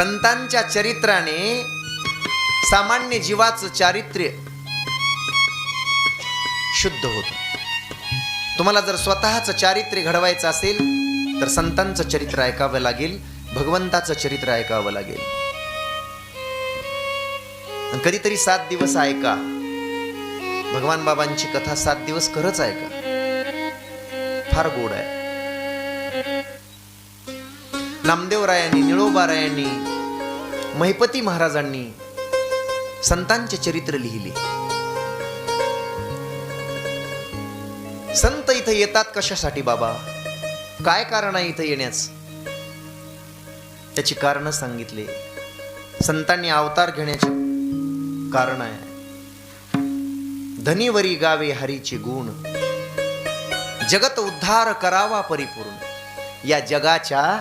संतांच्या चरित्राने सामान्य जीवाचं चारित्र्य शुद्ध होत. तुम्हाला जर स्वतःचं चारित्र्य घडवायचं असेल तर संतांचं चरित्र ऐकावं लागेल भगवंताचं चरित्र ऐकावं लागेल. कधीतरी सात दिवस ऐका. भगवान बाबांची कथा सात दिवस खरंच ऐका. फार गोड आहे. नामदेवरायांनी निळोबारायांनी महिपती महाराजांनी संतांचे चरित्र लिहिले. संत इथं येतात कशासाठी बाबा? काय कारण आहे इथं येण्याच? त्याची कारण सांगितले. संतांनी अवतार घेण्याचे कारण आहे. धनीवरी गावे हरीचे गुण. जगत उद्धार करावा परिपूर्ण. या जगाच्या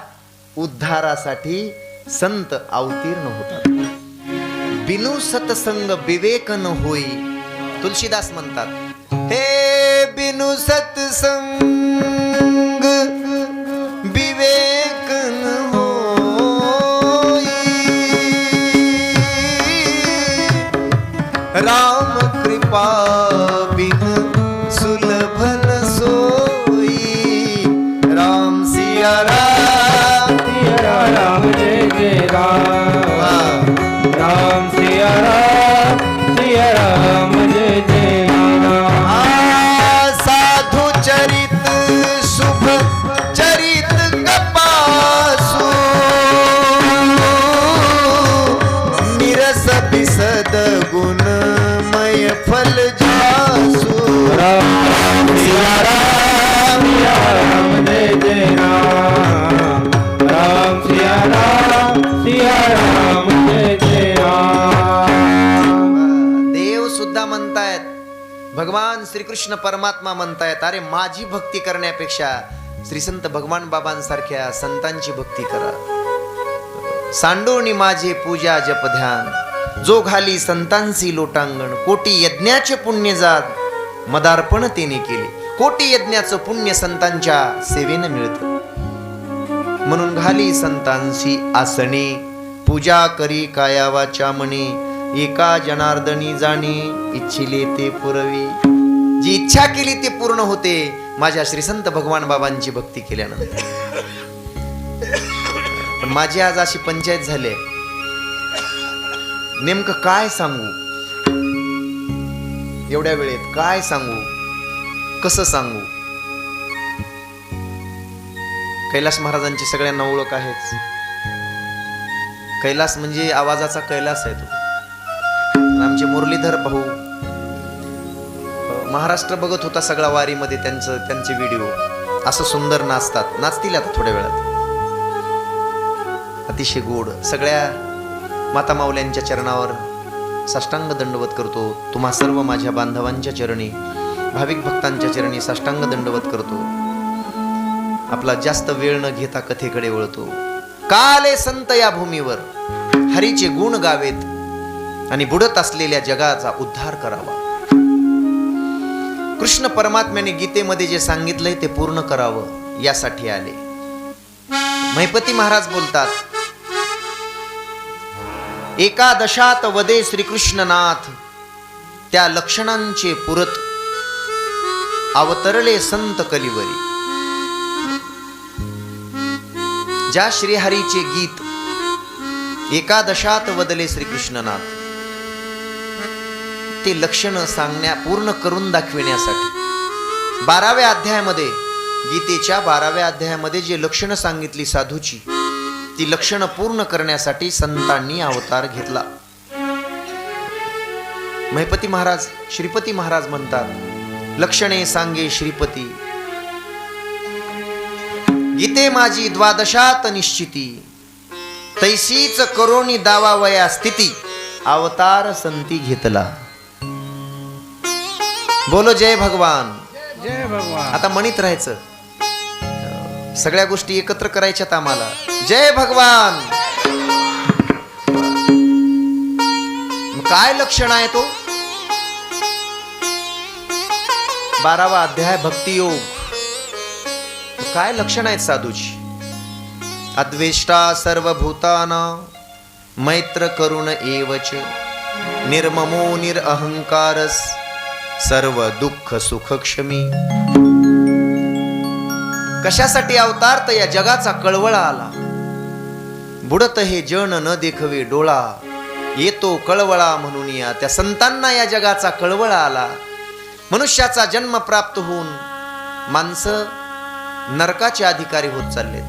उद्धारासाठी संत अवतीर्ण होतात. बिनु सतसंग विवेक न होई तुलसीदास म्हणतात हे बिनु सतसंग विवेक न होई. राम कृपा सुलभन सोई राम सिया राम राम जय भगवान श्रीकृष्ण परमात्मा म्हणतायत अरे माझी भक्ती करण्यापेक्षा श्रीसंत भगवान बाबांसारख्या संतांची भक्ती करा. सांडोणी माझे पूजा जप ध्यान जो घाली संतांसी लोटांगण कोटी यज्ञाचे पुण्य जात मदार्पण तेने केले. कोटी यज्ञाचं पुण्य संतांच्या सेवेनं मिळतं. म्हणून घाली संतांशी आसने पूजा करी कायावाच्या मने एका जनार्दनी जाणे इच्छिले ते पुरवी. जी इच्छा केली ते पूर्ण होते माझ्या श्रीसंत भगवान बाबांची भक्ती केल्यानंतर. पण माझी आज अशी पंचायत झाली नेमकं काय सांगू? एवढ्या वेळेत काय सांगू? कसं सांगू? कैलास महाराजांची सगळ्यांना ओळख आहेच. कैलास म्हणजे आवाजाचा कैलास आहे तो. आमचे मुरलीधर भाऊ महाराष्ट्र बघत होता सगळा वारीमध्ये त्यांचं त्यांचे व्हिडिओ असं सुंदर नाचतात. नाचतील आता थोड्या वेळात. अतिशय गोड. सगळ्या माता माऊल्यांच्या चरणावर साष्टांग दंडवत करतो. तुम्हा सर्व माझ्या बांधवांच्या चरणी भाविक भक्तांच्या चरणी साष्टांग दंडवत करतो. आपला जास्त वेळ न घेता कथेकडे वळतो. काले संत या भूमीवर. हरीचे गुण गावेत. आणि बुडत असलेल्या जगाचा उद्धार करावा. कृष्ण परमात्म्याने गीतेमध्ये जे सांगितलंय ते पूर्ण करावं यासाठी आले. महिपती महाराज बोलतात एकादशात वदे श्रीकृष्णनाथ त्या लक्षणांचे पुरत अवतरले संत कलिवरी. ज्या श्रीहरीचे गीत एकादशात वदले श्रीकृष्णनाथ ते लक्षण सांगण्या पूर्ण करून दाखविण्यासाठी. बाराव्या अध्यायामध्ये गीतेच्या बाराव्या अध्यायामध्ये जे लक्षणं सांगितली साधूची ती लक्षणं पूर्ण करण्यासाठी संतांनी अवतार घेतला. महिपती महाराज श्रीपती महाराज म्हणतात लक्षणे सांगे श्रीपती गीते माझी द्वादशात निश्चिती तैसीच करोनी दावावया स्थिती अवतार संती घेतला. बोलो जय भगवान. जय भगवान. आता म्हणत राहायचं. सगळ्या गोष्टी एकत्र करायच्यात आम्हाला. जय भगवान. काय लक्षण आहे तो? बारावा अध्याय भक्तियोग काय लक्षण आहेत साधूची अद्वेष्टा सर्व भूताना मैत्र करुण एवच. निर्ममो निरअहंकारस. सर्व दुःख सुखक्षमी. कशासाठी अवतार तर या जगाचा कळवळा आला? बुडत हे जन न देखवे डोळा. येतो कळवळा म्हणून या. त्या संतांना या जगाचा कळवळा आला. मनुष्याचा जन्म प्राप्त होऊन माणसं नरकाचे अधिकारी होत चाललेत.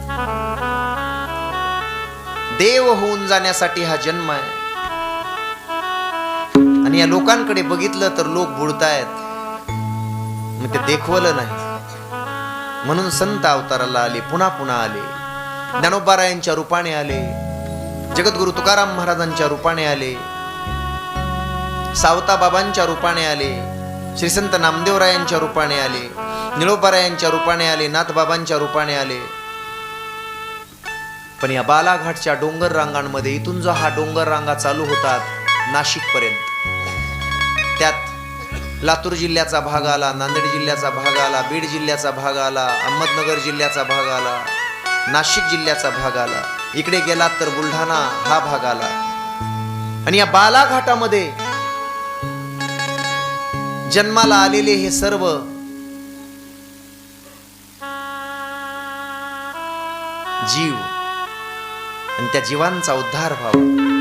देव होऊन जाण्यासाठी हा जन्म आहे. आणि या लोकांकडे बघितलं तर लोक बुडतायत. मग ते देखवलं नाही. म्हणून संत अवताराला आले पुन्हा पुन्हा आले. ज्ञानोबारायांच्या रूपाने आले. जगद्गुरु तुकाराम महाराजांच्या रूपाने आले. सावता बाबांच्या रूपाने आले. श्री संत नामदेवरायांच्या रूपाने आले. निळोबारायांच्या रूपाने आले नाथबाबांच्या रूपाने आले. पण या बालाघाटच्या डोंगर रांगांमध्ये इथून जो हा डोंगर रांगा चालू होतात नाशिकपर्यंत. त्यात लातूर जिल्ह्याचा भाग आला नांदेड जिल्ह्याचा भाग आला बीड जिल्ह्याचा भाग आला अहमदनगर जिल्ह्याचा भाग आला नाशिक जिल्ह्याचा भाग आला. इकडे गेलात तर बुलढाणा हा भाग आला. आणि या बालाघाटामध्ये जन्माला आलेले हे सर्व जीव आणि त्या जीवांचा उद्धार व्हावा.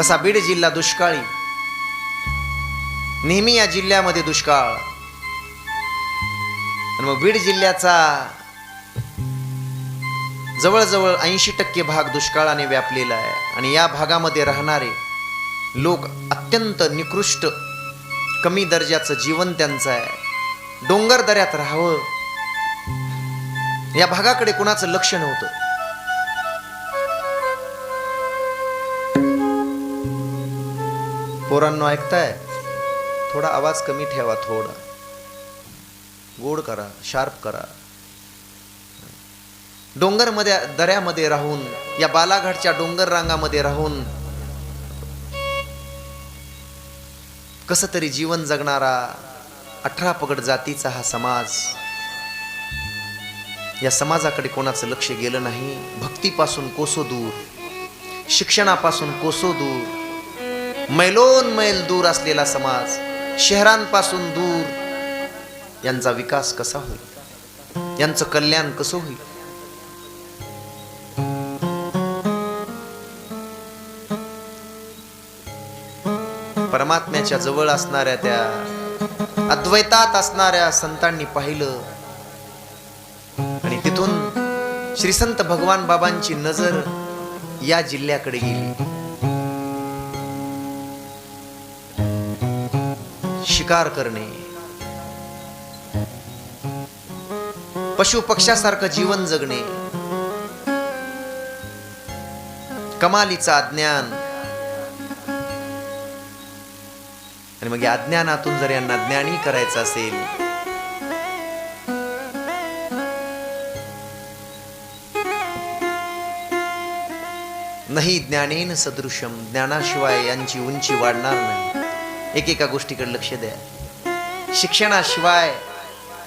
तसा बीड जिल्हा दुष्काळी. नेहमी या जिल्ह्यामध्ये दुष्काळ. आणि मग बीड जिल्ह्याचा जवळजवळ ऐंशी टक्के भाग दुष्काळाने व्यापलेला आहे. आणि या भागामध्ये राहणारे लोक अत्यंत निकृष्ट कमी दर्जाचं जीवन त्यांचं आहे. डोंगर दऱ्यात राहावं. या भागाकडे कुणाचं लक्ष नव्हतं. पोरांनो ऐकताय? थोडा आवाज कमी ठेवा थोडा. गोड करा शार्प करा. डोंगरमध्ये दऱ्यामध्ये राहून या बालाघाटच्या डोंगर रांगामध्ये राहून कस तरी जीवन जगणारा अठरा पगड जातीचा हा समाज या समाजाकडे कोणाचं लक्ष गेलं नाही? भक्तीपासून कोसो दूर शिक्षणापासून कोसो दूर मैलोन मैल दूर असलेला समाज शहरांपासून दूर. यांचा विकास कसा होईल? यांचं कल्याण कसं होईल? परमात्म्याच्या जवळ असणाऱ्या त्या अद्वैतात असणाऱ्या संतांनी पाहिलं. आणि तिथून श्री संत भगवान बाबांची नजर या जिल्ह्याकडे गेली. शिकार करणे. पशु पक्षासारखं जीवन जगणे. कमालीचा अज्ञान आणि मग या अज्ञानातून जर यांना ज्ञानी करायचं असेल नाही ज्ञानेन सदृशम ज्ञानाशिवाय यांची उंची वाढणार नाही. एकेका गोष्टीकडे लक्ष द्या. शिक्षणाशिवाय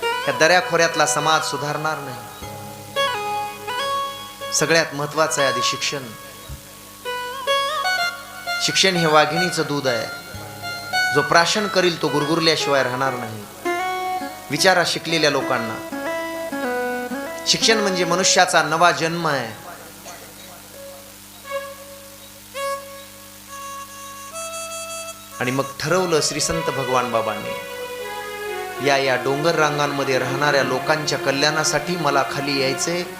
या दऱ्याखोऱ्यातला समाज सुधारणार नाही. सगळ्यात महत्वाचं आहे आधी शिक्षण. शिक्षण हे वाघिणीचं दूध आहे. जो प्राशन करील तो गुरगुरल्याशिवाय राहणार नाही. विचारा शिकलेल्या लोकांना. शिक्षण म्हणजे मनुष्याचा नवा जन्म आहे. आणि मग ठरवलं श्रीसंत भगवान बाबांनी. या या डोंगर रांगांमध्ये राहणाऱ्या लोकांच्या कल्याणासाठी मला खाली यायचे.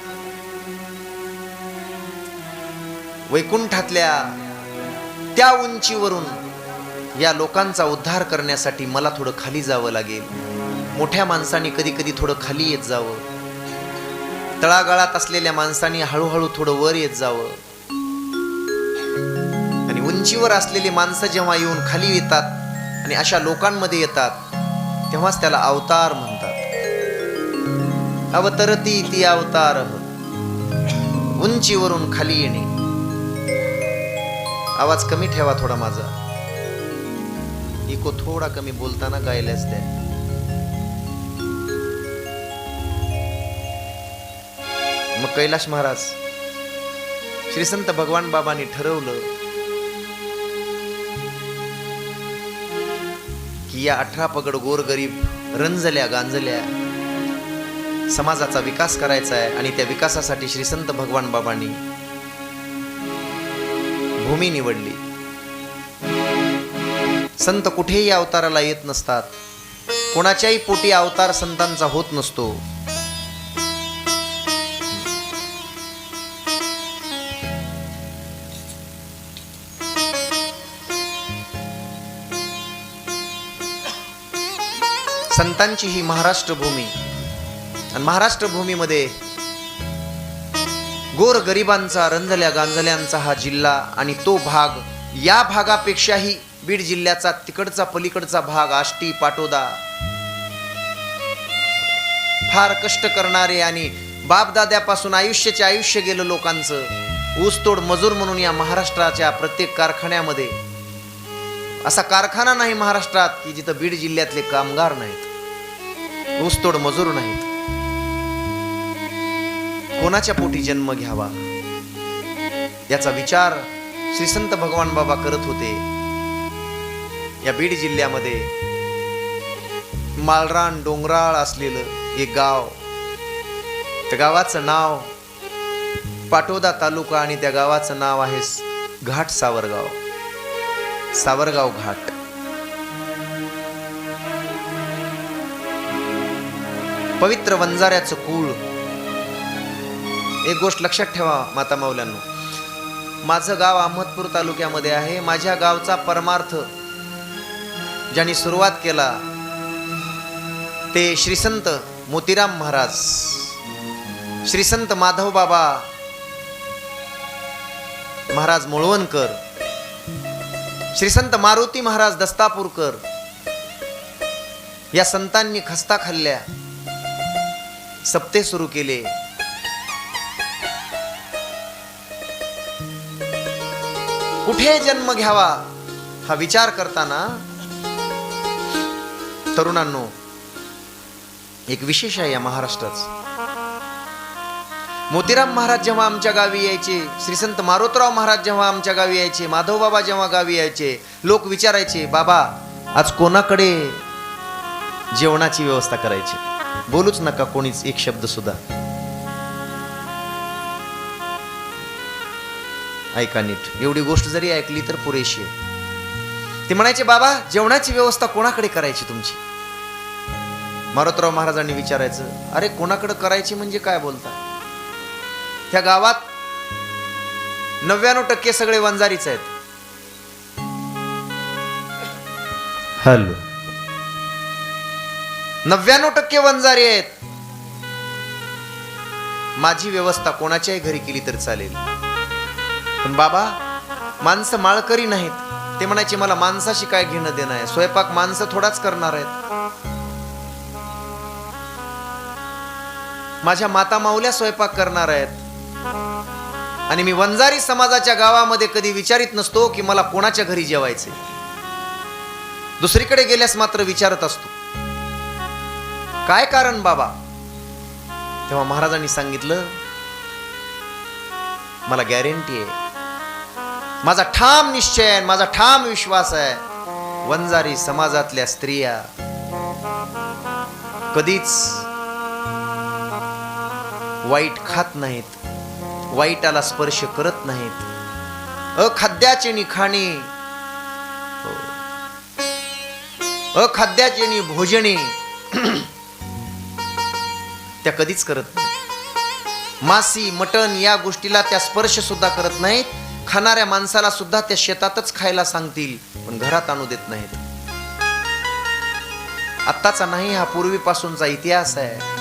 वैकुंठातल्या त्या उंचीवरून या लोकांचा उद्धार करण्यासाठी मला थोडं खाली जावं लागेल. मोठ्या माणसांनी कधी कधी थोडं खाली येत जावं. तळागाळात असलेल्या माणसांनी हळूहळू थोडं वर येत जावं. उंचीवर असलेली माणसं जेव्हा येऊन खाली येतात आणि अशा लोकांमध्ये येतात तेव्हाच त्याला अवतार म्हणतात. अवतरती ती अवतार हो. उंचीवरून खाली येणे. आवाज कमी ठेवा थोडा माझा. इको थोडा कमी बोलताना गायल्यास द्या मग कैलाश महाराज श्री संत भगवान बाबांनी ठरवलं या अठरा पगड गोर गरीब रंजल्या गांजल्या समाजाचा विकास करायचा आहे आणि त्या विकासासाठी श्री संत भगवान बाबांनी भूमी निवडली. संत कुठेही अवताराला येत नसतात. कोणाच्याही पोटी अवतार संतांचा होत नसतो. संतांची ही महाराष्ट्र भूमी आणि महाराष्ट्र भूमीमध्ये गोर गरिबांचा रंजल्या गांजल्यांचा हा जिल्हा आणि तो भाग या भागापेक्षाही बीड जिल्ह्याचा तिकडचा पलीकडचा भाग आष्टी पाटोदा फार कष्ट करणारे आणि बापदाद्यापासून आयुष्याचे आयुष्य गेलं लोकांचं ऊसतोड मजूर म्हणून या महाराष्ट्राच्या प्रत्येक कारखान्यामध्ये. असा कारखाना नाही महाराष्ट्रात की जिथं बीड जिल्ह्यातले कामगार नाहीत. ऊसतोड मजूर नाहीत. कोणाच्या पोटी जन्म घ्यावा? याचा विचार श्री संत भगवान बाबा करत होते. या बीड जिल्ह्यामध्ये मालरान डोंगराळ असलेलं एक गाव त्या गावाचं नाव पाटोदा तालुका आणि त्या गावाचं नाव आहे घाट सावरगाव. सावरगाव घाट. पवित्र वंजाऱ्याचं कुळ. एक गोष्ट लक्षात ठेवा माता माऊल्यांनो माझं गाव अहमदपूर तालुक्यामध्ये आहे. माझ्या गावचा परमार्थ ज्यांनी सुरुवात केला ते श्रीसंत मोतीराम महाराज श्रीसंत माधव बाबा महाराज मुळवणकर श्रीसंत मारुती महाराज दस्तापूरकर या संतांनी खस्ता खाल्ल्या. सप्ते सुरू केले. कुठे जन्म घ्यावा हा विचार करताना तरुणांनो एक विशेष आहे या महाराष्ट्राच मोतीराम महाराज जेव्हा आमच्या गावी यायचे श्रीसंत मारोतराव महाराज जेव्हा आमच्या गावी यायचे माधव बाबा जेव्हा गावी यायचे लोक विचारायचे बाबा आज कोणाकडे जेवणाची व्यवस्था करायची? बोलूच नका कोणीच एक शब्द सुद्धा. ऐका नीट एवढी गोष्ट जरी ऐकली तर पुरेशी आहे. ते म्हणायचे बाबा जेवणाची व्यवस्था कोणाकडे करायची तुमची? मारोतराव महाराजांनी विचारायचं अरे कोणाकडे करायची म्हणजे काय बोलता? त्या गावात नव्याण्णव टक्के सगळे वंजारीच आहेत. हॅलो. नव्याण्णव टक्के वंजारी आहेत. माझी व्यवस्था कोणाच्याही घरी केली तर चालेल. पण बाबा माणसं माळकरी नाहीत. ते म्हणायचे मला माणसाशी काय घेणं देणं आहे? स्वयंपाक माणसं थोडाच करणार आहेत. माझ्या माता माऊल्या स्वयंपाक करणार आहेत. आणि मी वंजारी समाजाच्या गावामध्ये कधी विचारित नसतो की मला कोणाच्या घरी जेवायचे दुसरीकडे गेल्यास मात्र विचारत असतो. काय कारण बाबा? तेव्हा महाराजांनी सांगितलं मला गॅरंटी आहे. माझा ठाम निश्चय आहे माझा ठाम विश्वास आहे. वंजारी समाजातल्या स्त्रिया कधीच वाईट खात नाहीत वाईटाला स्पर्श करत नाहीत. अखाद्याचे निखाणे अखाद्याचे नि हो. भोजने त्या कधीच करत नाहीत मासी मटण या गोष्टीला त्या स्पर्श सुद्धा करत नाहीत. खाणाऱ्या माणसाला सुद्धा त्या शेतातच खायला सांगतील पण घरात आणू देत नाहीत. आत्ताचा नाही हा पूर्वीपासूनचा इतिहास आहे.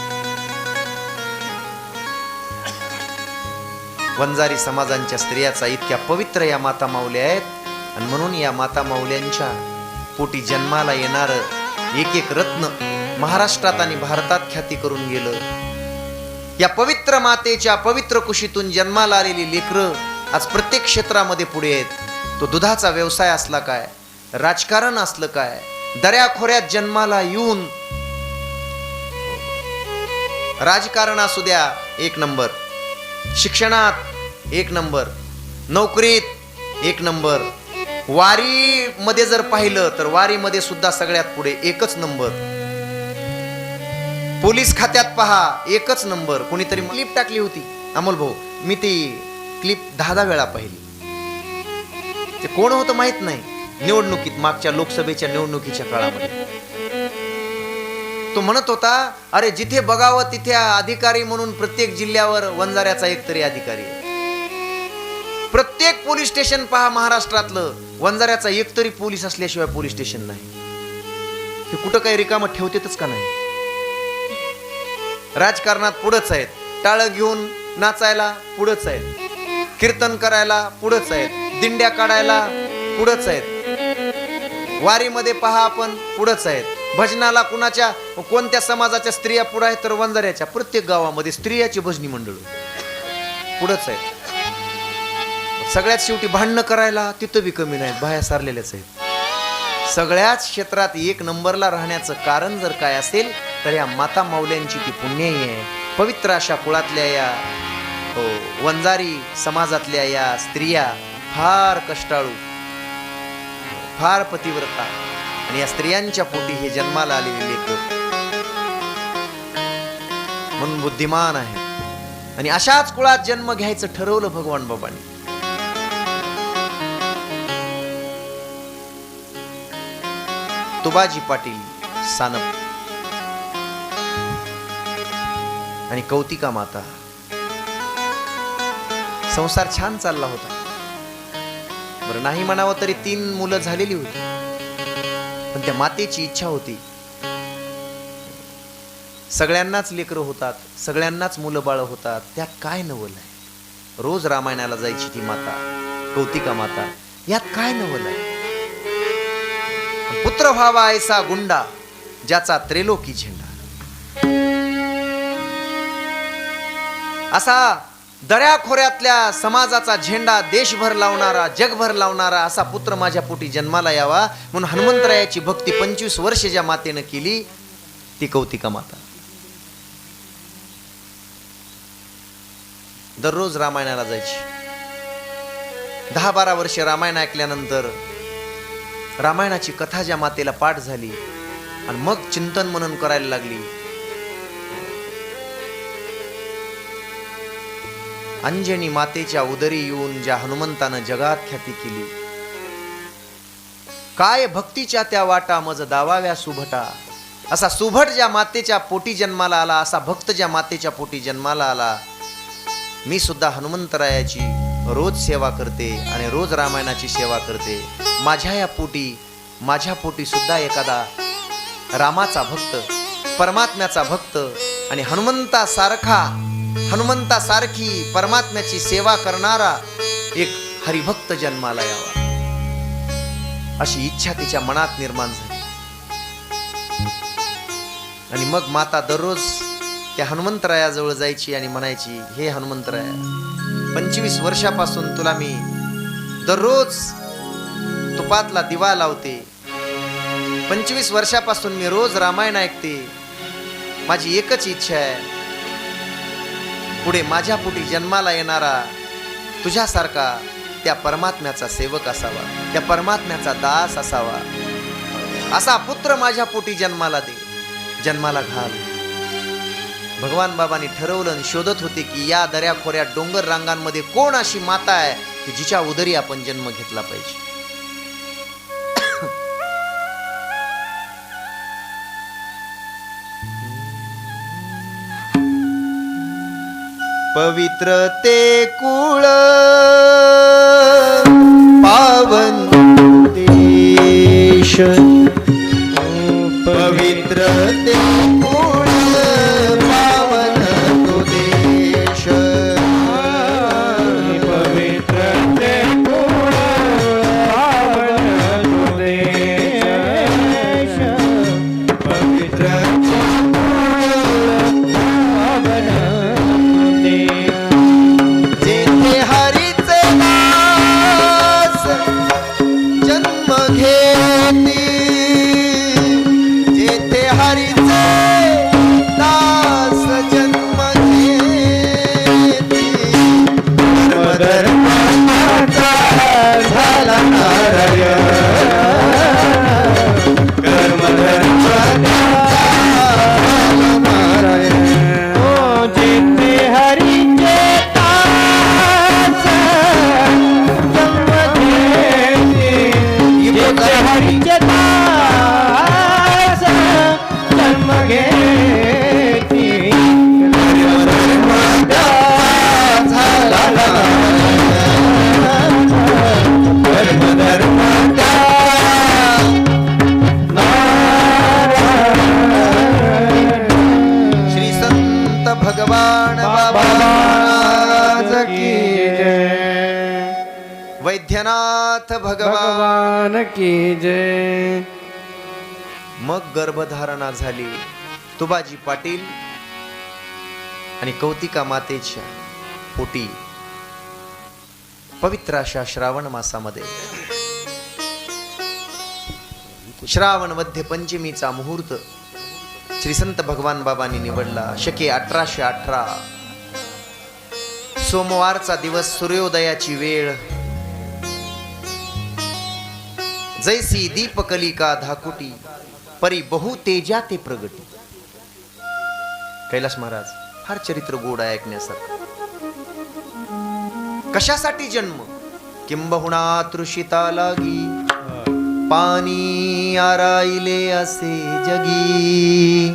वंजारी समाजांच्या स्त्रियाचा इतक्या पवित्र या माता माऊल्या आहेत आणि म्हणून या माता माऊल्यांच्या पोटी जन्माला येणार एक एक रत्न महाराष्ट्रात आणि भारतात ख्याती करून गेलं. या पवित्र मातेच्या पवित्र कुशीतून जन्माला आलेली लेकरं आज प्रत्येक क्षेत्रामध्ये पुढे आहेत. तो दुधाचा व्यवसाय असला काय राजकारण असलं काय दऱ्याखोऱ्यात जन्माला येऊन राजकारण असू द्या एक नंबर. शिक्षणात एक नंबर. नोकरीत एक नंबर. वारीमध्ये जर पाहिलं तर वारीमध्ये सुद्धा सगळ्यात पुढे एकच नंबर. पोलीस खात्यात पहा एकच नंबर. कोणीतरी क्लिप टाकली होती. अमोल भाऊ मी ती क्लिप दहा दहा वेळा पाहिली. ते कोण होतं माहीत नाही. निवडणुकीत मागच्या लोकसभेच्या निवडणुकीच्या काळामध्ये. तो म्हणत होता अरे जिथे बघावं तिथे अधिकारी म्हणून प्रत्येक जिल्ह्यावर वंजाऱ्याचा एक तरी अधिकारी प्रत्येक पोलीस स्टेशन पहा महाराष्ट्रातलं. वंजाऱ्याचा एक तरी पोलीस असल्याशिवाय पोलीस स्टेशन नाही. हे कुठं काही रिकामं ठेवतेतच का नाही? राजकारणात पुढंच आहेत. टाळं घेऊन नाचायला पुढंच आहेत. कीर्तन करायला पुढंच आहेत. दिंड्या काढायला पुढंच आहेत. वारीमध्ये पहा आपण पुढंच आहेत. भजनाला कुणाच्या कोणत्या समाजाच्या स्त्रिया पुढं आहेत तर वंजाऱ्याच्या? प्रत्येक गावामध्ये स्त्रियाची भजनी मंडळ. पुढंच आहेत. सगळ्यात शेवटी भांडणं करायला तिथं बी कमी नाहीत बाया सारलेल्याच आहेत. सगळ्याच क्षेत्रात एक नंबरला राहण्याचं कारण जर काय असेल तर या माता माऊल्यांची ती पुण्यही आहे. पवित्र अशा कुळातल्या या हो, वंजारी समाजातल्या या स्त्रिया फार कष्टाळू फार पतिव्रता आणि या स्त्रियांच्या पोटी हे जन्माला आलेले लेकर. म्हणून बुद्धिमान आहे. आणि अशाच कुळात जन्म घ्यायचं ठरवलं भगवान बाबांनी. तुबाजी पाटील सानप. आणि कौतिका माता. संसार छान चालला होता. बरं नाही म्हणावं तरी तीन मुलं झालेली होती. पण त्या मातेची इच्छा होती. सगळ्यांनाच लेकरं होतात सगळ्यांनाच मुलं बाळ होतात. त्यात काय नवल आहे? रोज रामायणाला जायची ती माता कौतिका माता यात काय नवल आहे? पुत्र व्हावा ऐसा गुंडा ज्याचा त्रेलोकी झेंडा. असा दऱ्याखोऱ्यातल्या समाजाचा झेंडा देशभर लावणारा जगभर लावणारा असा पुत्र माझ्या पोटी जन्माला यावा म्हणून हनुमंतरायाची भक्ती पंचवीस वर्ष ज्या मातेनं केली ती कौतिका माता. दररोज रामायणाला जायची. दहा बारा वर्ष रामायण ऐकल्यानंतर रामायणाची कथा ज्या मातेला पाठ झाली आणि मग चिंतन मनन करायला लागली अंजनी मातेच्या उदरी येऊन ज्या हनुमंतानं जगात ख्याती केली. काय भक्तीच्या त्या वाटा मज दावाव्या सुभटा. असा सुभट ज्या मातेच्या पोटी जन्माला आला असा भक्त ज्या मातेच्या पोटी जन्माला आला मी सुद्धा हनुमंतरायाची रोज सेवा करते आणि रोज रामायणाची सेवा करते. माझ्या या पोटी माझ्या पोटी सुद्धा एखादा रामाचा भक्त परमात्म्याचा भक्त आणि हनुमंतासारखा हनुमंतासारखी परमात्म्याची सेवा करणारा एक हरिभक्त जन्माला यावा अशी इच्छा तिच्या मनात निर्माण झाली. आणि मग माता दररोज त्या हनुमंतरायाजवळ जायची आणि म्हणायची हे हनुमंतराया पंचवीस वर्षापासून तुला मी दररोज तुपातला दिवा लावते. पंचवीस वर्षापासून मी रोज रामायण ऐकते. माझी एकच इच्छा आहे पुढे माझ्या पोटी जन्माला येणारा तुझ्यासारखा त्या परमात्म्याचा सेवक असावा त्या परमात्म्याचा दास असावा. असा पुत्र माझ्या पोटी जन्माला दे जन्माला घाल. भगवान बाबांनी ठरवलं आणि शोधत होते की या दऱ्याखोऱ्या डोंगर रांगांमध्ये कोण अशी माता आहे की जिच्या उदरी आपण जन्म घेतला पाहिजे? पवित्र ते कुळ पावन देश नाथ भगवान की जय. मग गर्भधारणा झाली. तुबाजी पाटील आणि कौतिका मातेच्या पोटी. पवित्र अशा श्रावण मासामध्ये. श्रावण मध्य पंचमीचा मुहूर्त. श्री संत भगवान बाबांनी निवडला. शके अठराशे अठरा. सोमवारचा दिवस सूर्योदयाची वेळ. जैसी दीपकलिका धाकुटी परी बहु तेजा ते प्रगटी। कैलास महाराज फार चरित्र गोड आहे ऐकण्यासारखं. कशासाठी जन्म? किंबहुना तृषिता लागी पाणी आराईले असे जगी.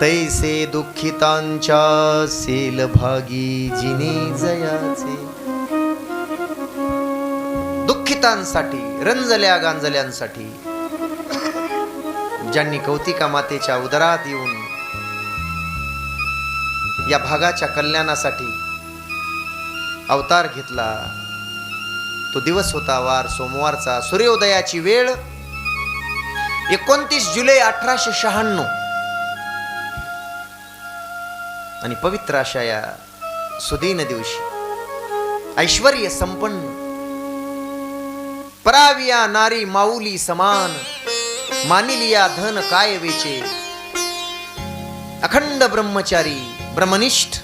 तैसे दुःखितांच्या सेल भागी जिने जयाचे. दुःखितांसाठी रंजल्या गांजल्यांसाठी. ज्यांनी कौतिका मातेच्या उदरात येऊन या भागाच्या कल्याणासाठी अवतार घेतला तो दिवस होता वार सोमवारचा. सूर्योदयाची वेळ एकोणतीस जुलै अठराशे शहाण्णव. आणि पवित्र अशा या सुदीन दिवशी ऐश्वर्य संपन्न पराविया नारी माऊली समान मानिलिया धन काय वेचे? अखंड ब्रह्मचारी ब्रह्मनिष्ठ.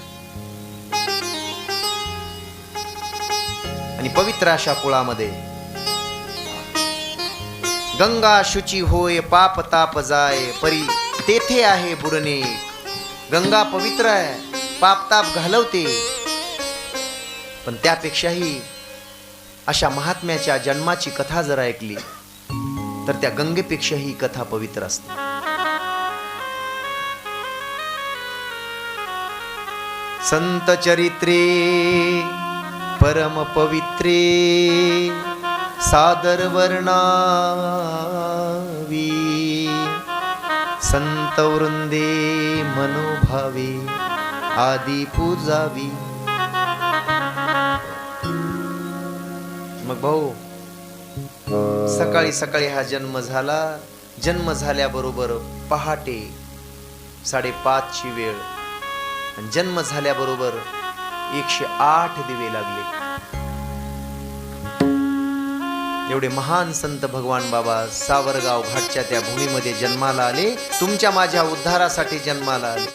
आणि पवित्र अशा कुळामध्ये गंगा शुची होय पाप ताप जाय परी तेथे आहे बुरणे गंगा पवित्र आहे पाप ताप घालवते. पण त्यापेक्षाही अशा महात्म्याच्या जन्माची कथा जर ऐकली तर त्या गंगेपेक्षा ही कथा पवित्र असते. संत चरित्रे परम पवित्रे सादर वर्णावी संत वृंदे मनोभावे आदि पूजावी मग भाऊ सकाळी सकाळी हा जन्म झाला. जन्म झाल्याबरोबर पहाटे साडेपाचची वेळ. आणि जन्म झाल्याबरोबर एकशे आठ दिवे लागले. एवढे महान संत भगवान बाबा सावरगाव घाटच्या त्या भूमीमध्ये जन्माला आले. तुमच्या माझ्या उद्धारासाठी जन्माला आले.